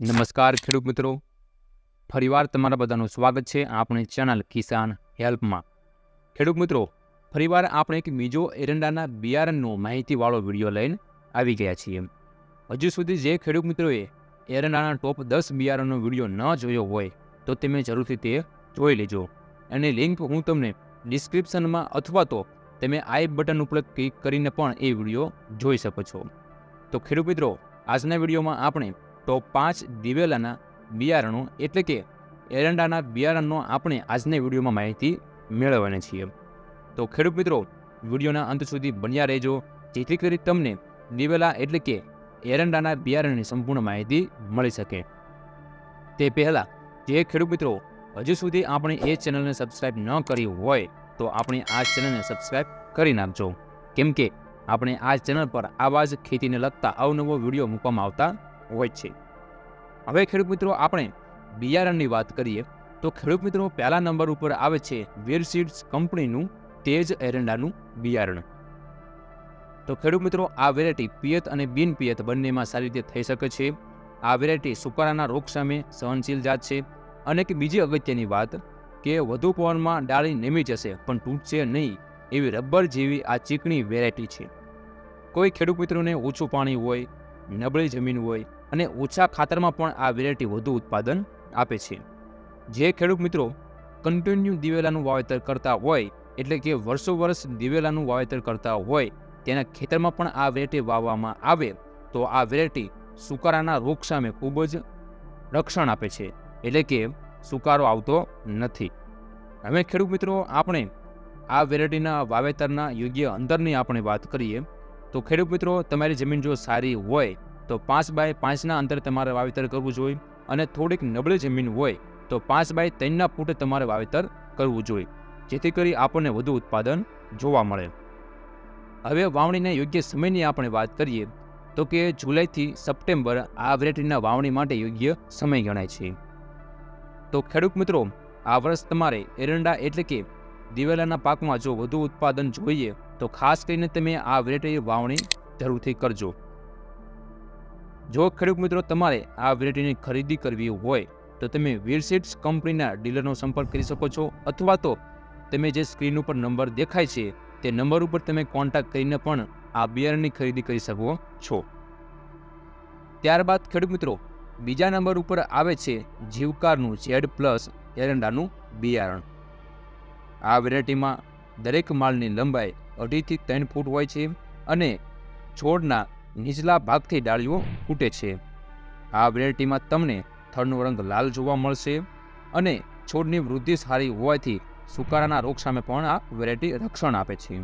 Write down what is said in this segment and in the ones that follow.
નમસ્કાર ખેડૂત મિત્રો. ફરીવાર તમારા બધાનું સ્વાગત છે આપણી ચેનલ કિસાન હેલ્પમાં. ખેડૂત મિત્રો, ફરીવાર આપણે એક બીજો એરંડાના બિયારણનો માહિતીવાળો વીડિયો લઈને આવી ગયા છીએ. હજુ સુધી જે ખેડૂત મિત્રોએ એરંડાના ટોપ દસ બિયારણનો વીડિયો ન જોયો હોય, તો તમે જરૂરથી તે જોઈ લેજો. અને લિંક હું તમને ડિસ્ક્રિપ્શનમાં અથવા તો તમે આઈ બટન ઉપર ક્લિક કરીને પણ એ વીડિયો જોઈ શકો છો. તો ખેડૂત મિત્રો, આજના વિડીયોમાં આપણે ટોપ પાંચ દિવેલાના બિયારણો એટલે કે એરંડાના બિયારણનો આપણે આજના વિડીયોમાં માહિતી મેળવવાના છીએ. તો ખેડૂત મિત્રો, વિડીયોના અંત સુધી બન્યા રહેજો. જેથી કરી તમને દિવેલા એટલે કે એરંડાના બિયારણની સંપૂર્ણ માહિતી મળી શકે. તે પહેલાં, જે ખેડૂત મિત્રો હજુ સુધી આપણે એ ચેનલને સબસ્ક્રાઇબ ન કરી હોય, તો આપણે આ ચેનલને સબસ્ક્રાઇબ કરી નાખજો. કેમ કે, આપણે આ ચેનલ પર આવા જ ખેતીને લગતા અવનવો વીડિયો મૂકવામાં આવતા હોય છે. હવે ખેડૂત મિત્રો, આપણે બિયારણની વાત કરીએ, તો ખેડૂત મિત્રો, પહેલા નંબર ઉપર આવે છે વીર સીડ્સ કંપનીનું તેજ એરંડાનું બિયારણ. તો ખેડૂત મિત્રો, આ વેરાયટી પિયત અને બિન પિયત બંનેમાં સારી રીતે થઈ શકે છે. આ વેરાયટી સુકારાના રોગ સામે સહનશીલ જાત છે. અને કે બીજી અગત્યની વાત કે, વધુ પવનમાં ડાળી નેમી જશે, પણ તૂટશે નહીં, એવી રબર જેવી આ ચીકણી વેરાયટી છે. કોઈ ખેડૂત મિત્રોને ઓછું પાણી હોય, નબળી જમીન હોય અને ઓછા ખાતરમાં પણ આ વેરાયટી વધુ ઉત્પાદન આપે છે. જે ખેડૂત મિત્રો કન્ટિન્યુ દિવેલાનું વાવેતર કરતા હોય, એટલે કે વર્ષો વર્ષ દિવેલાનું વાવેતર કરતા હોય, તેના ખેતરમાં પણ આ વેરાયટી વાવવામાં આવે, તો આ વેરાયટી સુકારાના રોગ સામે ખૂબ જ રક્ષણ આપે છે, એટલે કે સુકારો આવતો નથી. હવે ખેડૂત મિત્રો, આપણે આ વેરાયટીના વાવેતરના યોગ્ય અંતરની આપણે વાત કરીએ, તો ખેડૂત મિત્રો, તમારી જમીન જો સારી હોય તો પાંચ બાય પાંચના અંતરે તમારે વાવેતર કરવું જોઈએ અને થોડીક નબળી જમીન હોય તો પાંચ બાય ત્રણના ફૂટે તમારે વાવેતર કરવું જોઈએ. જેથી કરી આપણને વધુ ઉત્પાદન જોવા મળે. હવે વાવણીના યોગ્ય સમયની આપણે વાત કરીએ તો કે જુલાઈથી સપ્ટેમ્બર આ વેરાયટીના વાવણી માટે યોગ્ય સમય ગણાય છે. તો ખેડૂત મિત્રો, આ વર્ષ તમારે એરંડા એટલે કે દિવેલાના પાકમાં જો વધુ ઉત્પાદન જોઈએ તો ખાસ કરીને તમે આ વેરાયટી વાવણી જરૂરથી કરજો. જો ખેડૂત મિત્રો તમારે આ વેરાયટીની ખરીદી કરવી હોય, તો તમે વીરસીડ્સ કંપનીના ડીલરનો સંપર્ક કરી શકો છો, અથવા તો તમે જે સ્ક્રીન ઉપર નંબર દેખાય છે, તે નંબર ઉપર તમે કોન્ટેક્ટ કરીને પણ આ બિયારણની ખરીદી કરી શકો છો. ત્યારબાદ ખેડૂત મિત્રો, બીજા નંબર ઉપર આવે છે જીવકારનું ઝેડ પ્લસ એરંડાનું બિયારણ. આ વેરાયટીમાં દરેક માળની લંબાઈ અઢીથી ત્રણ ફૂટ હોય છે અને છોડના નીચલા ભાગથી ડાળીઓ ફૂટે છે. આ વેરાયટીમાં તમને થડનો રંગ લાલ જોવા મળશે અને છોડની વૃદ્ધિ સારી હોવાથી સુકારાના રોગ સામે પણ આ વેરાયટી રક્ષણ આપે છે.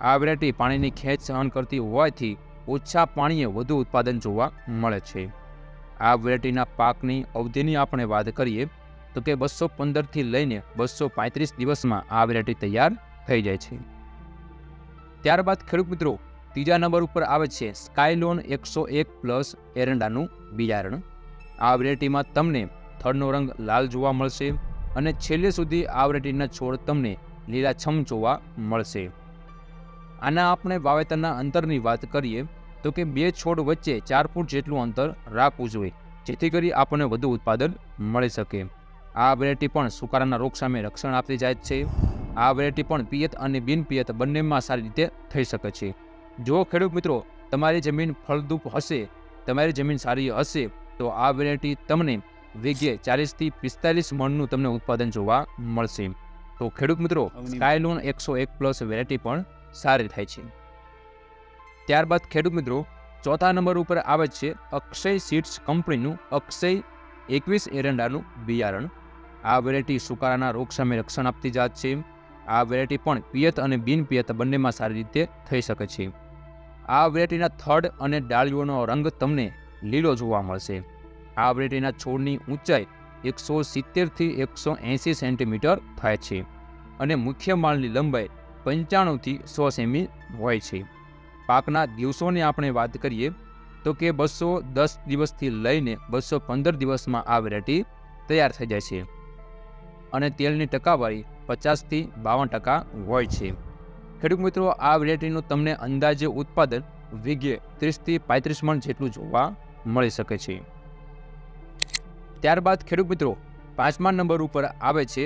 આ વેરાયટી પાણીની ખેંચ સહન કરતી હોવાથી ઓછા પાણીએ વધુ ઉત્પાદન જોવા મળે છે. આ વેરાયટીના પાકની અવધિની આપણે વાત કરીએ તો કે બસો પંદરથી લઈને બસો પાંત્રીસ દિવસમાં આ વેરાયટી તૈયાર થઈ જાય છે. ત્યારબાદ ખેડૂત મિત્રો ત્રીજા નંબર ઉપર આવે છે સ્કાયલોન એકસો એક પ્લસ એરંડાનું બિયારણ. આ વેરાયટીમાં તમને થડનો રંગ લાલ જોવા મળશે અને છેલ્લે સુધી આ વેરાયટીના છોડ તમને લીલાછમ જોવા મળશે. આના આપણે વાવેતરના અંતરની વાત કરીએ તો કે બે છોડ વચ્ચે ચાર ફૂટ જેટલું અંતર રાખવું જોઈએ, જેથી કરી આપણને વધુ ઉત્પાદન મળી શકે. આ વેરાયટી પણ સુકારાના રોગ સામે રક્ષણ આપતી જાય છે. આ વેરાયટી પણ પિયત અને બિનપિયત બંનેમાં સારી રીતે થઈ શકે છે. જો ખેડૂત મિત્રો તમારી જમીન ફળદ્રુપ હશે તમારી જમીન સારી હશે તો આ વેરાયટી તમને વીઘે ચાલીસથી પિસ્તાલીસ મણનું તમને ઉત્પાદન જોવા મળશે. તો ખેડૂત મિત્રો સ્કાયલોન એકસો એક પ્લસ વેરાયટી પણ સારી થાય છે. ત્યારબાદ ખેડૂત મિત્રો ચોથા નંબર ઉપર આવે છે અક્ષય સીડ્સ કંપનીનું અક્ષય એકવીસ એરંડાનું બિયારણ. આ વેરાયટી સુકારાના રોગ સામે રક્ષણ આપતી જાત છે. આ વેરાયટી પણ પિયત અને બિન પિયત બંનેમાં સારી રીતે થઈ શકે છે. આ વેરાયટીના થડ અને ડાળીઓનો રંગ તમને લીલો જોવા મળશે. આ વેરાયટીના છોડની ઊંચાઈ એકસો સિત્તેરથી એકસો એંસી સેન્ટીમીટર થાય છે અને મુખ્ય માળની લંબાઈ પંચાણુંથી સો સેમી હોય છે. પાકના દિવસોની આપણે વાત કરીએ તો કે બસો દસ દિવસથી લઈને બસો પંદર દિવસમાં આ વેરાયટી તૈયાર થઈ જાય છે અને તેલની ટકાવારી પચાસથી બાવન ટકા હોય છે. ખેડૂત મિત્રો, આ વેરાયટીનું તમને અંદાજે ઉત્પાદન વીઘે ત્રીસથી પાંત્રીસ મણ જેટલું જોવા મળી શકે છે. ત્યારબાદ ખેડૂત મિત્રો, પાંચમા નંબર ઉપર આવે છે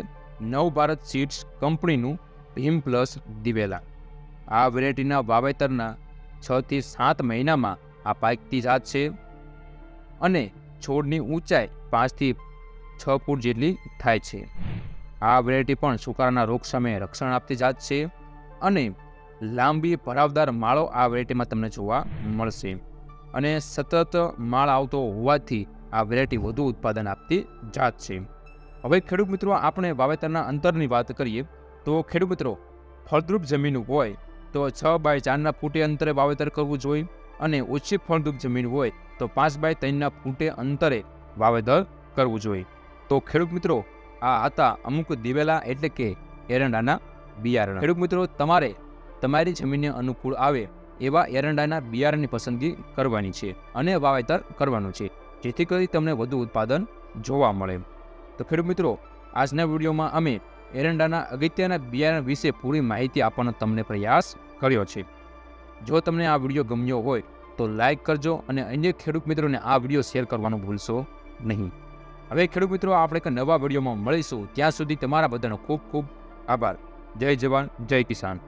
નવ ભારત સીડ્સ કંપનીનું ભીમ પ્લસ દિવેલા. આ વેરાયટીના વાવેતરના છથી સાત મહિનામાં આ પાકતી જાત છે અને છોડની ઊંચાઈ પાંચથી છ ફૂટ જેટલી થાય છે. આ વેરાયટી પણ સુકારાના રોગ સામે રક્ષણ આપતી જાત છે. અને લાંબી ભરાવદાર માળો આ વેરાયટીમાં તમને જોવા મળશે. અને સતત માળ આવતો હોવાથી આ વેરાયટી વધુ ઉત્પાદન આપતી જાત છે. હવે ખેડૂત મિત્રો, આપણે વાવેતરના અંતરની વાત કરીએ, તો ખેડૂત મિત્રો, ફળદ્રુપ જમીન હોય તો છ બાય ચારના ફૂટે અંતરે વાવેતર કરવું જોઈએ અને ઓછી ફળદ્રુપ જમીન હોય તો પાંચ બાય ત્રણના ફૂટે અંતરે વાવેતર કરવું જોઈએ. તો ખેડૂત મિત્રો, આ હતા અમુક દિવેલા એટલે કે એરંડાના બિયારણ. ખેડૂત મિત્રો, તમારે તમારી જમીનને અનુકૂળ આવે એવા એરંડાના બિયારણની પસંદગી કરવાની છે અને વાવેતર કરવાનું છે, જેથી કરી તમને વધુ ઉત્પાદન જોવા મળે. તો ખેડૂત મિત્રો, આજના વિડીયોમાં અમે એરંડાના અગત્યના બિયારણ વિશે પૂરી માહિતી આપવાનો તમને પ્રયાસ કર્યો છે. જો તમને આ વીડિયો ગમ્યો હોય, તો લાઇક કરજો અને અન્ય ખેડૂત મિત્રોને આ વીડિયો શેર કરવાનું ભૂલશો નહીં. હવે ખેડૂત મિત્રો, આપણે એક નવા વિડીયોમાં મળીશું. ત્યાં સુધી તમારા બધાનો ખૂબ ખૂબ આભાર. જય જવાન જય કિસાન.